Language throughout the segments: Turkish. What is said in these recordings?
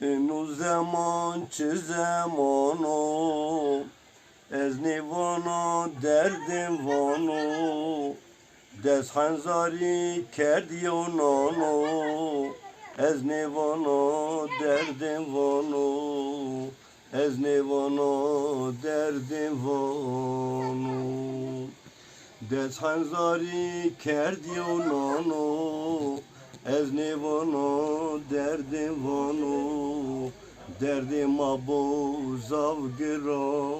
Nu zaman çi zamano Ez nivano derdim vano Dest hanzari kerdi o nano Ez nivano derdim vano Ez nivano derdim vano Dest hanzari kerdi o nano Ez nivano derdim vano Derdim abo zavgirano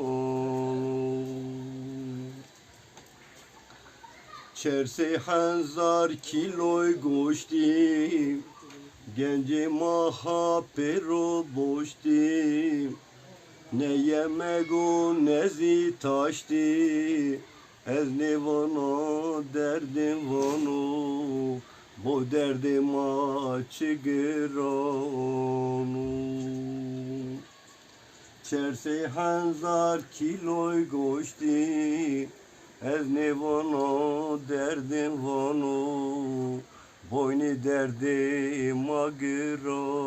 Çerse hanzar kiloy goşti Genci maha pero boşti. Ne yemek o ne zi taşti Ez ne vano derdim vano. Bu derdim açıgırano Çerse hanzar kiloy goşti Ez ne vano derdim vano Boyni derdim agırano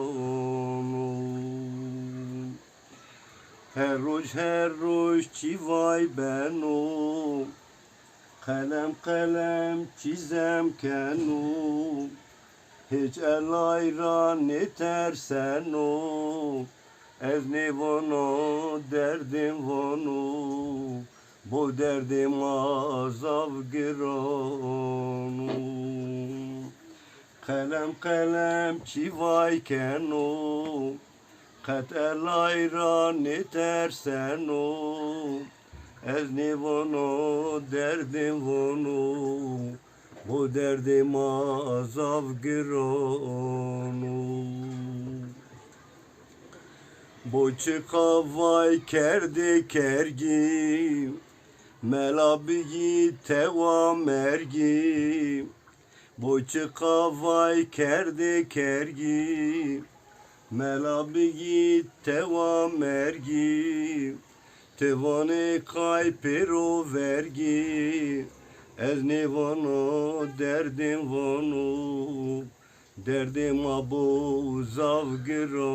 Her roş her roş çivay beno Kalem kalem çizem kenu. Hiç el ayran yetersen o ne vano derdim vano Bu derdim azav giranu Kalem kalem çivay kenu Kat el ayran yetersen o Ez ne vano derdim vano Bu derdim azav giranu Boçu kavay kerdi kergi Melabiyi teva mergi Boçu kavay kerdi kergi Melabiyi teva mergi Tevane kay pero vergi Ez ne vano derdim vano Derdim abo zavgirano